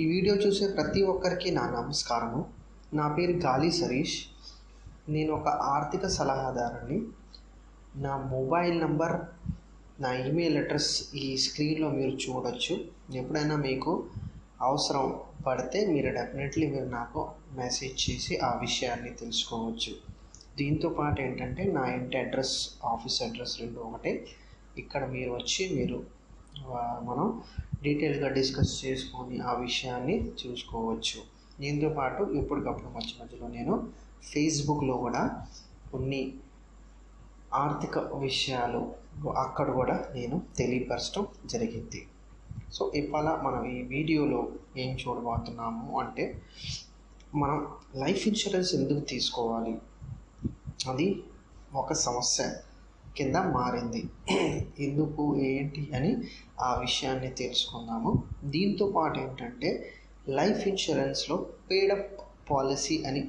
ఈ వీడియో చూసే ప్రతి ఒక్కరికి నా నమస్కారము. నా పేరు గాలి సరీష్. నేను ఒక ఆర్థిక సలహాదారుని. నా మొబైల్ నంబర్ నా ఈమెయిల్ అడ్రస్ ఈ స్క్రీన్లో మీరు చూడొచ్చు. ఎప్పుడైనా మీకు అవసరం పడితే మీరు డెఫినెట్లీ మీరు నాకు మెసేజ్ చేసి ఆ విషయాన్ని తెలుసుకోవచ్చు. దీంతో పాటు ఏంటంటే నా ఇంటి అడ్రస్ ఆఫీస్ అడ్రస్ రెండు ఒకటే. ఇక్కడ మీరు వచ్చి మీరు మనం డీటెయిల్గా డిస్కస్ చేసుకొని ఆ విషయాన్ని చూసుకోవచ్చు. దీంతో పాటు ఎప్పటికప్పుడు మధ్య మధ్యలో నేను ఫేస్బుక్లో కూడా కొన్ని ఆర్థిక విషయాలు అక్కడ కూడా నేను తెలియపరచడం జరిగింది. సో ఇవాళ మనం ఈ వీడియోలో ఏం చూడబోతున్నాము అంటే మనం లైఫ్ ఇన్సూరెన్స్ ఎందుకు తీసుకోవాలి? అది ఒక సమస్య. కింద మారింది. ఎందుకు ఏంటి అని ఆ విషయాన్ని తెలుసుకుందాము. దీంతో పాటు ఏంటంటే లైఫ్ ఇన్సూరెన్స్లో పేడప్ పాలసీ అని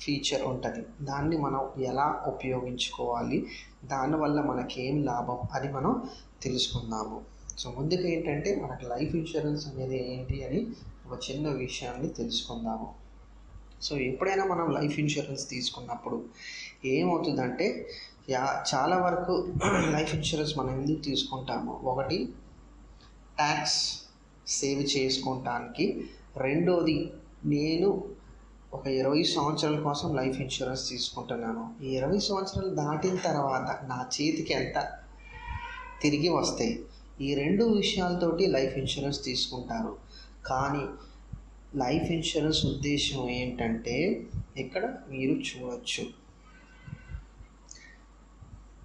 ఫీచర్ ఉంటుంది. దాన్ని మనం ఎలా ఉపయోగించుకోవాలి? దానివల్ల మనకి ఏం లాభం అది మనం తెలుసుకుందాము. సో ముందుగా ఏంటంటే మనకు లైఫ్ ఇన్సూరెన్స్ అనేది ఏంటి అని ఒక చిన్న విషయాన్ని తెలుసుకుందాము. సో ఎప్పుడైనా మనం లైఫ్ ఇన్సూరెన్స్ తీసుకున్నప్పుడు ఏమవుతుందంటే యా చాలా వరకు లైఫ్ ఇన్సూరెన్స్ మనం ఎందుకు తీసుకుంటాము? ఒకటి ట్యాక్స్ సేవ్ చేసుకోవటానికి రెండోది నేను ఒక ఇరవై సంవత్సరాల కోసం లైఫ్ ఇన్సూరెన్స్ తీసుకుంటున్నాను. ఈ ఇరవై సంవత్సరాలు దాటిన తర్వాత నా చేతికి ఎంత తిరిగి వస్తాయి ఈ రెండు విషయాలతోటి లైఫ్ ఇన్సూరెన్స్ తీసుకుంటారు కానీ లైఫ్ ఇన్సూరెన్స్ ఉద్దేశం ఏంటంటే ఇక్కడ మీరు చూడొచ్చు.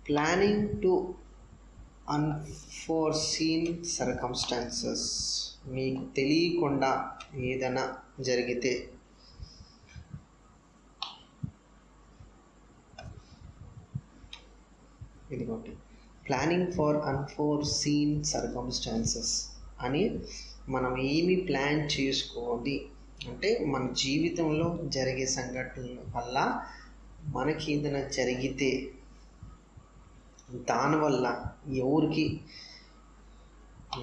ప్లానింగ్ టు అన్ఫోర్సీన్ సర్కమ్స్టాన్సెస్ మీకు తెలియకుండా ఏదైనా జరిగితే. ఇదిగోటి ప్లానింగ్ ఫర్ అన్ఫోర్సీన్ సర్కమ్స్టాన్సెస్ అని మనం ఏమి ప్లాన్ చేసుకోవాలి? అంటే మన జీవితంలో జరిగే సంఘటనల వల్ల మనకి ఏదైనా జరిగితే దానివల్ల ఎవరికి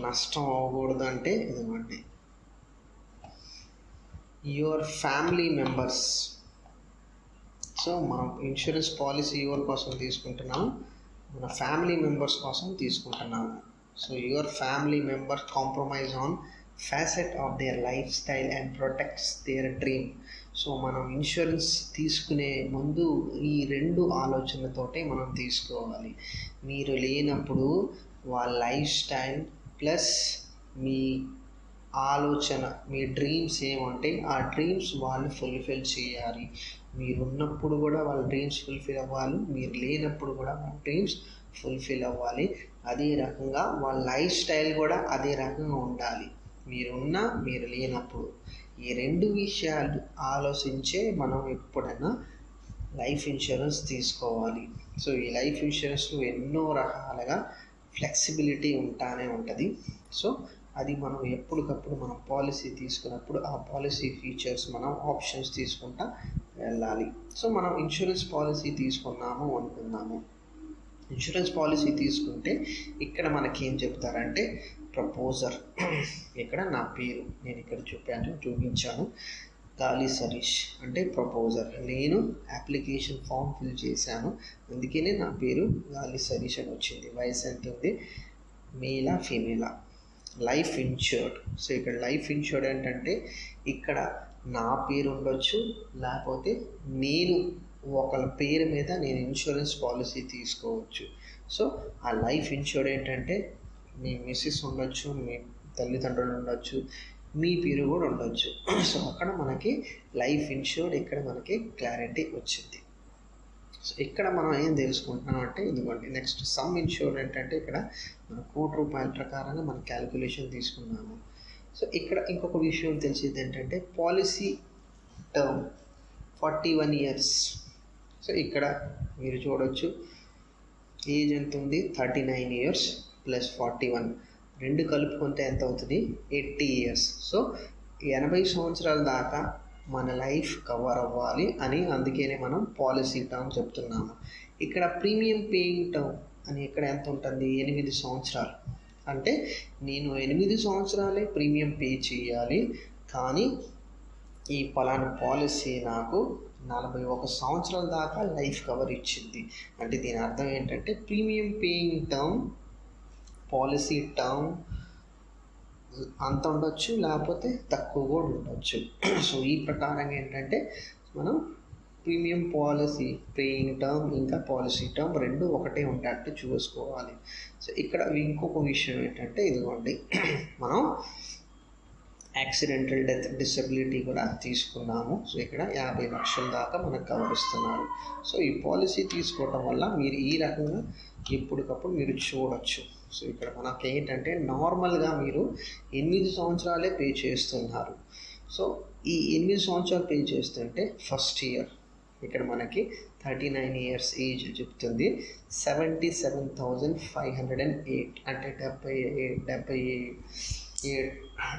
నష్టం అవ్వకూడదు అంటే ఇదిగోండి యువర్ ఫ్యామిలీ మెంబర్స్ సో మనం ఇన్సూరెన్స్ పాలసీ ఎవరి కోసం తీసుకుంటున్నాము. మన ఫ్యామిలీ మెంబర్స్ కోసం తీసుకుంటున్నాము. So your family members compromise on facet of their lifestyle and protects their dream so మనం ఇన్సూరెన్స్ తీసుకునే ముందు ఈ రెండు ఆలోచనతోటే మనం తీసుకోవాలి. మీరు లేనప్పుడు వాళ్ళ లైఫ్ స్టైల్ ప్లస్ మీ ఆలోచన మీ డ్రీమ్స్ ఏమంటే ఆ డ్రీమ్స్ వాళ్ళు ఫుల్ఫిల్ చేయాలి. మీరు ఉన్నప్పుడు కూడా వాళ్ళ డ్రీమ్స్ ఫుల్ఫిల్ అవ్వాలి. మీరు లేనప్పుడు కూడా వాళ్ళ డ్రీమ్స్ ఫుల్ఫిల్ అవ్వాలి. అదే రకంగా వాళ్ళ లైఫ్ స్టైల్ కూడా అదే రకంగా ఉండాలి. మీరున్నా మీరు లేనప్పుడు. ఈ రెండు విషయాలు ఆలోచించే మనం ఎప్పుడైనా లైఫ్ ఇన్సూరెన్స్ తీసుకోవాలి. సో ఈ లైఫ్ ఇన్సూరెన్స్లో ఎన్నో రకాలుగా ఫ్లెక్సిబిలిటీ ఉంటానే ఉంటుంది. సో అది మనం ఎప్పటికప్పుడు మనం పాలసీ తీసుకున్నప్పుడు ఆ పాలసీ ఫీచర్స్ మనం ఆప్షన్స్ తీసుకుంటా వెళ్ళాలి. సో మనం ఇన్సూరెన్స్ పాలసీ తీసుకున్నాము అనుకుందాము. ఇన్సూరెన్స్ పాలసీ తీసుకుంటే ఇక్కడ మనకి ఏం చెప్తారంటే ప్రపోజర్. ఇక్కడ నా పేరు నేను ఇక్కడ చూపాను చూపించాను. గాలి సరీష్ అంటే ప్రపోజర్. నేను అప్లికేషన్ ఫామ్ ఫిల్ చేశాను. అందుకనే నా పేరు గాలి సరీష్ అని వచ్చింది. వయసు ఎంత ఉంది? మేలా ఫీమేలా? Life insured. సో ఇక్కడ లైఫ్ ఇన్షూర్డ్ ఏంటంటే ఇక్కడ నా పేరు ఉండొచ్చు లేకపోతే నేను ఒకళ్ళ పేరు మీద నేను ఇన్సూరెన్స్ పాలసీ తీసుకోవచ్చు. సో ఆ లైఫ్ ఇన్సూర్ ఏంటంటే మీ మిస్సెస్ ఉండొచ్చు మీ తల్లిదండ్రులు ఉండొచ్చు మీ పేరు కూడా ఉండొచ్చు. సో అక్కడ మనకి లైఫ్ ఇన్సూర్డ్ ఇక్కడ మనకి క్లారిటీ వచ్చింది. సో ఇక్కడ మనం ఏం తెలుసుకుంటున్నాం అంటే ఇదిగోండి నెక్స్ట్ సమ్ ఇన్సూర్డ్ ఏంటంటే ఇక్కడ మన కోటి రూపాయల ప్రకారంగా మన క్యాలిక్యులేషన్ తీసుకున్నాము. సో ఇక్కడ ఇంకొక విషయం తెలిసేది ఏంటంటే policy term forty one years so ఇక్కడ మీరు చూడొచ్చు. ఏజ్ ఎంత ఉంది? Thirty nine years plus forty one. రెండు కలుపుకుంటే ఎంత అవుతుంది? Eighty years. సో ఎనభై సంవత్సరాల దాకా మన లైఫ్ కవర్ అవ్వాలి అని అందుకనే మనం పాలసీ టర్మ్ చెప్తున్నాము. ఇక్కడ ప్రీమియం పేయింగ్ టర్మ్ అని ఇక్కడ ఎంత ఉంటుంది? ఎనిమిది సంవత్సరాలు. అంటే నేను ఎనిమిది సంవత్సరాలే ప్రీమియం పే చేయాలి కానీ ఈ పలానా పాలసీ నాకు నలభై ఒక సంవత్సరాల దాకా లైఫ్ కవర్ ఇచ్చింది. అంటే దీని అర్థం ఏంటంటే premium paying term policy term అంత ఉండొచ్చు లేకపోతే తక్కువ కూడా ఉండొచ్చు. సో ఈ ప్రకారంగా ఏంటంటే మనం ప్రీమియం పాలసీ పేయింగ్ టర్మ్ ఇంకా పాలసీ టర్మ్ రెండు ఒకటే ఉండేటట్టు చూసుకోవాలి. సో ఇక్కడ ఇంకొక విషయం ఏంటంటే ఇదిగోండి. మనం యాక్సిడెంటల్ డెత్ డిసబిలిటీ కూడా తీసుకున్నాము. సో ఇక్కడ యాభై లక్షల దాకా మనకు కవర్ ఇస్తున్నారు సో ఈ పాలసీ తీసుకోవటం వల్ల మీరు ఈ రకంగా ఎప్పటికప్పుడు మీరు చూడొచ్చు. సో ఇక్కడ మనకి ఏంటంటే నార్మల్గా మీరు ఎనిమిది సంవత్సరాలే పే చేస్తున్నారు. సో ఈ ఎనిమిది సంవత్సరాలు పే చేస్తుంటే ఫస్ట్ ఇయర్ ఇక్కడ మనకి థర్టీ నైన్ ఇయర్స్ ఏజ్ చెప్తుంది. Seventy seven thousand five hundred and eight అంటే డెబ్బై డెబ్బై ఏడు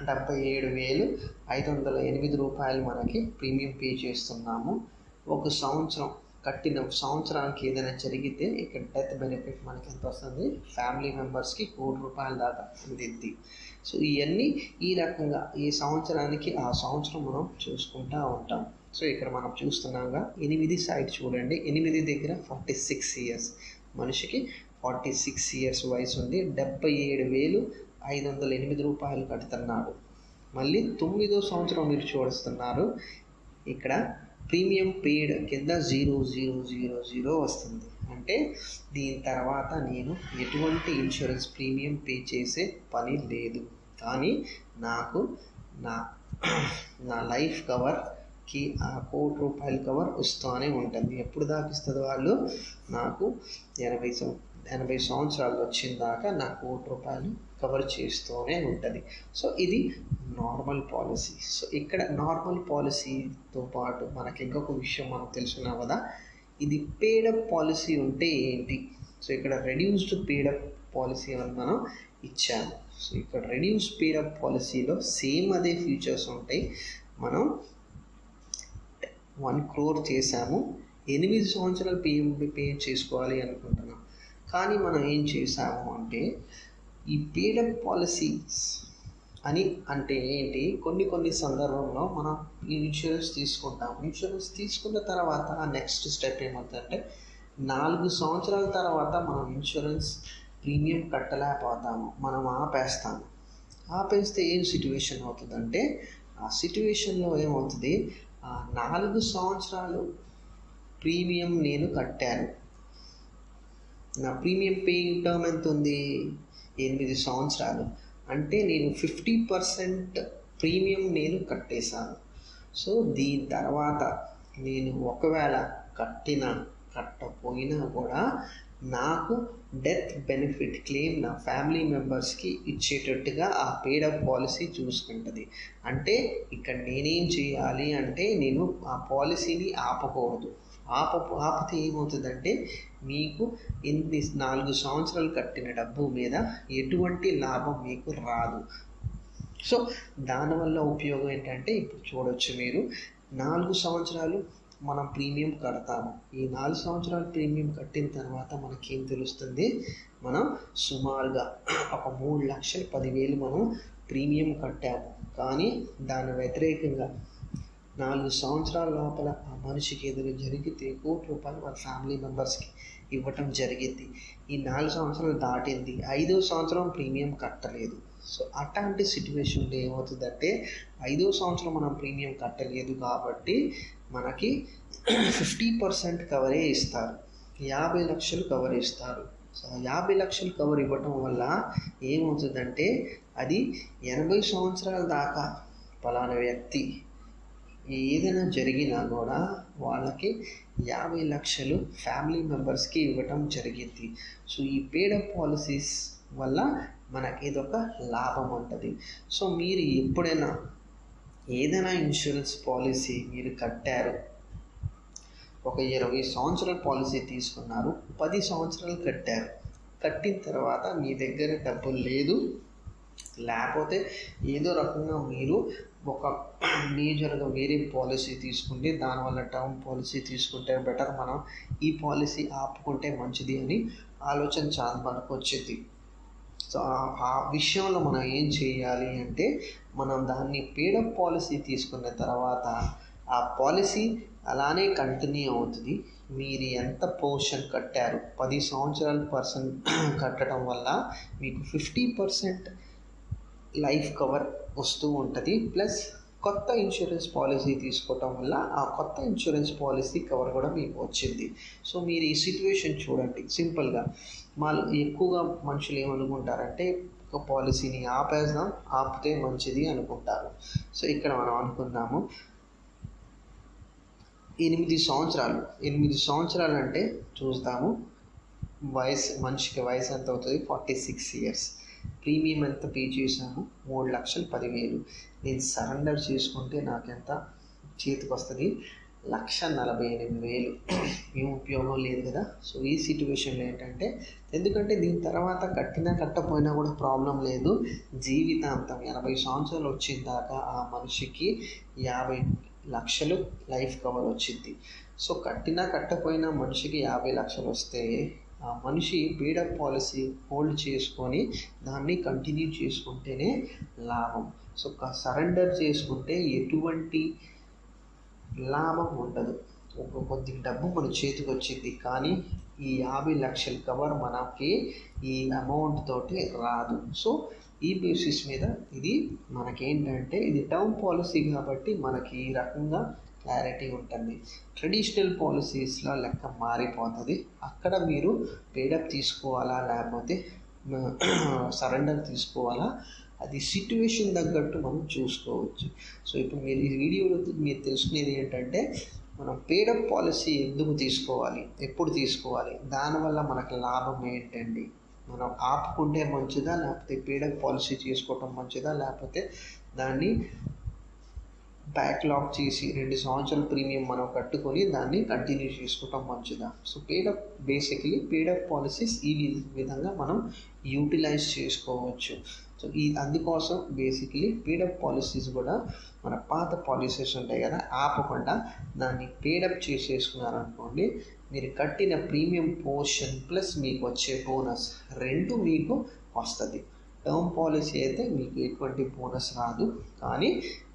డెబ్బై ఏడు వేలు ఐదు వందల ఎనిమిది రూపాయలు మనకి ప్రీమియం పే చేస్తున్నాము. ఒక సంవత్సరం కట్టిన సంవత్సరానికి ఏదైనా జరిగితే ఇక్కడ డెత్ బెనిఫిట్ మనకి ఎంత వస్తుంది? ఫ్యామిలీ మెంబర్స్కి కోటి రూపాయల దాకా అందిద్ది. సో ఇవన్నీ ఈ రకంగా ఈ సంవత్సరానికి ఆ సంవత్సరం మనం చూసుకుంటూ ఉంటాం. సో ఇక్కడ మనం చూస్తున్నాగా ఎనిమిది సైడ్ చూడండి. ఎనిమిది దగ్గర ఫార్టీ సిక్స్ ఇయర్స్. మనిషికి ఫార్టీ సిక్స్ ఇయర్స్ వయసు ఉంది డెబ్బై ఏడు వేలు ఐదు వందల ఎనిమిది రూపాయలు కడుతున్నాడు మళ్ళీ తొమ్మిదో సంవత్సరం మీరు చూడుస్తున్నారు. ఇక్కడ ప్రీమియం పెయిడ్ కింద జీరో జీరో జీరో జీరో వస్తుంది. అంటే దీని తర్వాత నేను ఎటువంటి ఇన్సూరెన్స్ ప్రీమియం పే చేసే పని లేదు. కానీ నాకు నా నా లైఫ్ కవర్కి ఆ కోటి రూపాయల కవర్ వస్తూనే ఉంటుంది. ఎప్పుడు దాకిస్తుంది వాళ్ళు? నాకు ఎనభై సం ఎనభై సంవత్సరాలు వచ్చిన దాకా నా కోటి రూపాయలు కవర్ చేస్తూనే ఉంటుంది. సో ఇది నార్మల్ పాలసీ సో ఇక్కడ నార్మల్ పాలసీతో పాటు మనకి ఇంకొక విషయం మనం తెలుసుకున్నాం కదా ఇది పేడప్ పాలసీ ఉంటే ఏంటి? సో ఇక్కడ రెడ్యూస్డ్ పేడప్ పాలసీ అని మనం ఇచ్చాము. సో ఇక్కడ రెడ్యూస్ పేడప్ పాలసీలో సేమ్ అదే ఫీచర్స్ ఉంటాయి. మనం వన్ క్రోర్ చేసాము ఎనిమిది సంవత్సరాలు పేయం పే చేసుకోవాలి అనుకుంటున్నాం. కానీ మనం ఏం చేసాము అంటే ఈ పేడప్ పాలసీస్ అని అంటే ఏంటి? కొన్ని కొన్ని సందర్భంలో మనం ఇన్సూరెన్స్ తీసుకుంటాం ఇన్సూరెన్స్ తీసుకున్న తర్వాత నెక్స్ట్ స్టెప్ ఏమవుతుందంటే నాలుగు సంవత్సరాల తర్వాత మనం ఇన్సూరెన్స్ ప్రీమియం కట్టలేకపోతాము. మనం ఆపేస్తాము. ఆపేస్తే ఏం సిట్యువేషన్ అవుతుందంటే ఆ సిట్యువేషన్లో ఏమవుతుంది? నాలుగు సంవత్సరాలు ప్రీమియం నేను కట్టాను. నా ప్రీమియం పేయింగ్ టర్మ్ ఎంత ఉంది ఎనిమిది సంవత్సరాలు. అంటే నేను ఫిఫ్టీ పర్సెంట్ ప్రీమియం నేను కట్టేశాను. సో దీని తర్వాత నేను ఒకవేళ కట్టిన కట్టపోయినా కూడా నాకు డెత్ బెనిఫిట్ క్లెయిమ్ నా ఫ్యామిలీ మెంబర్స్కి ఇచ్చేటట్టుగా ఆ పేడప్ పాలసీ చూసుకుంటుంది. అంటే ఇక్కడ నేనేం చేయాలి అంటే నేను ఆ పాలసీని ఆపకూడదు. ఆప ఆపితే ఏమవుతుందంటే మీకు ఎన్ని నాలుగు సంవత్సరాలు కట్టిన డబ్బు మీద ఎటువంటి లాభం మీకు రాదు. సో దానివల్ల ఉపయోగం ఏంటంటే ఇప్పుడు చూడవచ్చు మీరు నాలుగు సంవత్సరాలు మనం ప్రీమియం కడతాము. ఈ నాలుగు సంవత్సరాలు ప్రీమియం కట్టిన తర్వాత మనకేం తెలుస్తుంది? మనం సుమారుగా ఒక మూడు లక్షల పదివేలు మనం ప్రీమియం కట్టాము. కానీ దాని వ్యతిరేకంగా నాలుగు సంవత్సరాల లోపల ఆ మనిషికి ఏదైనా జరిగితే కోటి రూపాయలు వాళ్ళ ఫ్యామిలీ మెంబర్స్కి ఇవ్వటం జరిగింది. ఈ నాలుగు సంవత్సరాలు దాటింది. ఐదో సంవత్సరం ప్రీమియం కట్టలేదు. సో అట్లాంటి సిచ్యువేషన్లో ఏమవుతుందంటే ఐదో సంవత్సరం మనం ప్రీమియం కట్టలేదు కాబట్టి మనకి ఫిఫ్టీ పర్సెంట్ కవరే ఇస్తారు. యాభై లక్షలు కవర్ ఇస్తారు. సో యాభై లక్షలు కవర్ ఇవ్వటం వల్ల ఏమవుతుందంటే అది ఎనభై సంవత్సరాల దాకా పలానా వ్యక్తి ఏదైనా జరిగినా కూడా వాళ్ళకి యాభై లక్షలు ఫ్యామిలీ మెంబర్స్కి ఇవ్వటం జరిగింది. సో ఈ పేడప్ పాలసీస్ వల్ల మనకి ఇదొక లాభం ఉంటుంది సో మీరు ఎప్పుడైనా ఏదైనా ఇన్సూరెన్స్ పాలసీ మీరు కట్టారు? ఒక ఇరవై సంవత్సరాల పాలసీ తీసుకున్నారు పది సంవత్సరాలు కట్టారు. కట్టిన తర్వాత మీ దగ్గర డబ్బులు లేదు లేకపోతే ఏదో రకంగా మీరు ఒక మేజర్గా వేరే పాలసీ తీసుకుంటే దానివల్ల టర్మ్ పాలసీ తీసుకుంటే బెటర్ మనం ఈ పాలసీ ఆపుకుంటే మంచిది అని ఆలోచన చాలా మనకు వచ్చింది. సో ఆ- విషయంలో మనం ఏం చేయాలి అంటే మనం దాన్ని పేడప్ పాలసీ తీసుకున్న తర్వాత ఆ పాలసీ అలానే కంటిన్యూ అవుతుంది. మీరు ఎంత పోర్షన్ కట్టారు? పది సంవత్సరాల పర్సన్ కట్టడం వల్ల మీకు ఫిఫ్టీ పర్సెంట్ లైఫ్ కవర్ వస్తూ ఉంటుంది. ప్లస్ కొత్త ఇన్సూరెన్స్ పాలసీ తీసుకోవటం వల్ల ఆ కొత్త ఇన్సూరెన్స్ పాలసీ కవర్ కూడా మీకు వచ్చింది. సో మీరు ఈ సిచ్యువేషన్ చూడండి. సింపుల్గా మా ఎక్కువగా మనుషులు ఏమనుకుంటారంటే ఒక పాలసీని ఆపేద్దాం ఆపితే మంచిది అనుకుంటారు. సో ఇక్కడ మనం అనుకుందాము. ఎనిమిది సంవత్సరాలు. ఎనిమిది సంవత్సరాలు అంటే చూస్తాము వయసు మనిషికి వయసు ఎంత అవుతుంది ఫార్టీ సిక్స్ ఇయర్స్. ప్రీమియం ఎంత పే చేశాను? మూడు లక్షలు పదివేలు. నేను సరెండర్ చేసుకుంటే నాకెంత చేతికి వస్తుంది లక్ష నలభై ఎనిమిది వేలు. ఏం ఉపయోగం లేదు కదా? సో ఈ సిచ్యువేషన్లో ఏంటంటే ఎందుకంటే దీని తర్వాత కట్టినా కట్టపోయినా కూడా ప్రాబ్లం లేదు. జీవితాంతం ఎనభై సంవత్సరాలు వచ్చిన దాకా ఆ మనిషికి యాభై లక్షలు లైఫ్ కవర్ వచ్చింది. సో కట్టినా కట్టపోయినా మనిషికి యాభై లక్షలు వస్తే ఆ మనిషి బీడప్ పాలసీ హోల్డ్ చేసుకొని దాన్ని కంటిన్యూ చేసుకుంటేనే లాభం. సో సరెండర్ చేసుకుంటే ఎటువంటి లాభం ఉండదు. ఒక కొద్ది డబ్బు మన చేతికి వచ్చింది కానీ ఈ యాభై లక్షల కవర్ మనకి ఈ అమౌంట్ తోటి రాదు. సో ఈ బేసిస్ మీద ఇది మనకేంటంటే ఇది టర్మ్ పాలసీ కాబట్టి మనకి ఈ రకంగా క్లారిటీ ఉంటుంది. ట్రెడిషనల్ పాలసీస్లో లెక్క మారిపోతుంది. అక్కడ మీరు పేడప్ తీసుకోవాలా లేకపోతే సరెండర్ తీసుకోవాలా అది సిట్యువేషన్ తగ్గట్టు మనం చూసుకోవచ్చు. సో ఇప్పుడు మీరు ఈ వీడియోలో మీరు తెలుసుకునేది ఏంటంటే మనం పేడప్ పాలసీ ఎందుకు తీసుకోవాలి? ఎప్పుడు తీసుకోవాలి? దానివల్ల మనకు లాభం ఏంటండి? మనం ఆపుకుంటే మంచిదా లేకపోతే పేడప్ పాలసీ చేసుకోవటం మంచిదా లేకపోతే దాన్ని బ్యాక్లాగ్ చేసి రెండు సంవత్సరాల ప్రీమియం మనం కట్టుకొని దాన్ని కంటిన్యూ చేసుకోవటం మంచిదా so paid up basically paid up policies ఈ విధంగా మనం యూటిలైజ్ చేసుకోవచ్చు. సో ఈ అందుకోసం బేసిక్లీ పేడప్ పాలసీస్ కూడా మన పాత పాలసీస్ ఉంటాయి కదా ఆపకుండా దాన్ని పేడప్ చేసేసుకున్నారనుకోండి మీరు కట్టిన ప్రీమియం పోర్షన్ ప్లస్ మీకు వచ్చే బోనస్ రెండు మీకు వస్తుంది. టర్మ్ పాలసీ అయితే మీకు ఎటువంటి బోనస్ రాదు. కానీ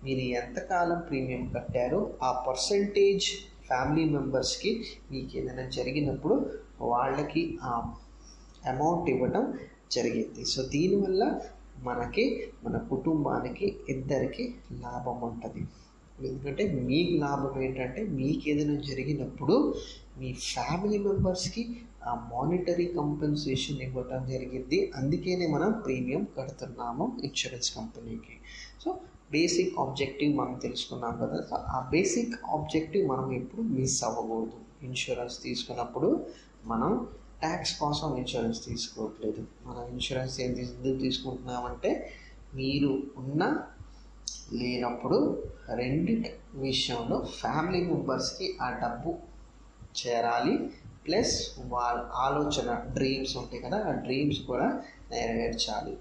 మీరు ఎంతకాలం ప్రీమియం కట్టారో ఆ పర్సంటేజ్ ఫ్యామిలీ మెంబర్స్కి మీకు ఏదైనా జరిగినప్పుడు వాళ్ళకి ఆ అమౌంట్ ఇవ్వటం జరిగింది. సో దీనివల్ల మనకి మన కుటుంబానికి ఇద్దరికి లాభం ఉంటుంది. ఎందుకంటే మీకు లాభం ఏంటంటే మీకు ఏదైనా జరిగినప్పుడు మీ ఫ్యామిలీ మెంబర్స్కి ఆ మానిటరీ కంపెన్సేషన్ ఇవ్వటం జరిగింది. అందుకనే మనం ప్రీమియం కడుతున్నాము ఇన్సూరెన్స్ కంపెనీకి సో బేసిక్ ఆబ్జెక్టివ్ మనం తెలుసుకున్నాం కదా. సో ఆ బేసిక్ ఆబ్జెక్టివ్ మనం ఎప్పుడు మిస్ అవ్వకూడదు. ఇన్సూరెన్స్ తీసుకున్నప్పుడు మనం ట్యాక్స్ కోసం ఇన్సూరెన్స్ తీసుకోవట్లేదు. మనం ఇన్సూరెన్స్ ఏం తీసు- ఎందుకు తీసుకుంటున్నామంటే మీరు ఉన్న లేనప్పుడు రెండిటి విషయంలో ఫ్యామిలీ మెంబర్స్కి ఆ డబ్బు చేరాలి. ప్లస్ వాళ్ళ ఆలోచన డ్రీమ్స్ ఉంటాయి కదా ఆ డ్రీమ్స్ కూడా నెరవేర్చాలి.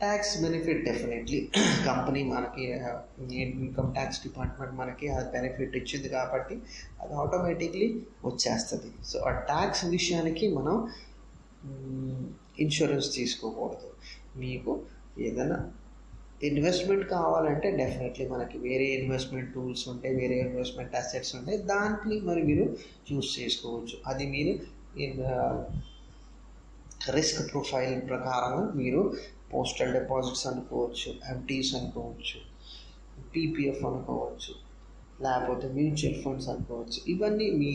ట్యాక్స్ బెనిఫిట్ డెఫినెట్లీ కంపెనీ మనకి ఇన్కమ్ ట్యాక్స్ డిపార్ట్మెంట్ మనకి ఆ బెనిఫిట్ ఇచ్చింది కాబట్టి అది ఆటోమేటిక్లీ వచ్చేస్తుంది. సో ఆ ట్యాక్స్ విషయానికి మనం ఇన్సూరెన్స్ తీసుకోకూడదు. మీకు ఏదైనా ఇన్వెస్ట్మెంట్ కావాలంటే డెఫినెట్లీ మనకి వేరే ఇన్వెస్ట్మెంట్ టూల్స్ ఉంటాయి వేరే ఇన్వెస్ట్మెంట్ అసెట్స్ ఉంటాయి. దాంట్లో మరి మీరు చూస్ చేసుకోవచ్చు. అది మీరు రిస్క్ ప్రొఫైల్ ప్రకారం మీరు పోస్టల్ డిపాజిట్స్ అనుకోవచ్చు ఎఫ్డీస్ అనుకోవచ్చు పీపీఎఫ్ అనుకోవచ్చు లేకపోతే మ్యూచువల్ ఫండ్స్ అనుకోవచ్చు. ఇవన్నీ మీ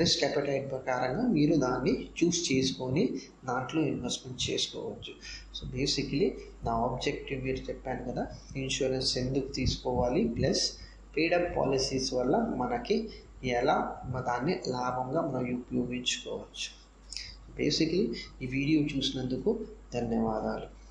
రిస్క్ అపెటైట్ ప్రకారంగా మీరు దాన్ని చూస్ చేసుకొని దాంట్లో ఇన్వెస్ట్మెంట్ చేసుకోవచ్చు. సో బేసిక్లీ నా ఆబ్జెక్టివ్ మీరు చెప్పాను కదా ఇన్సూరెన్స్ ఎందుకు తీసుకోవాలి ప్లస్ పేడప్ పాలసీస్ వల్ల మనకి ఎలా దాన్ని లాభంగా మనం ఉపయోగించుకోవచ్చు. బేసిక్లీ ఈ వీడియో చూసినందుకు ధన్యవాదాలు.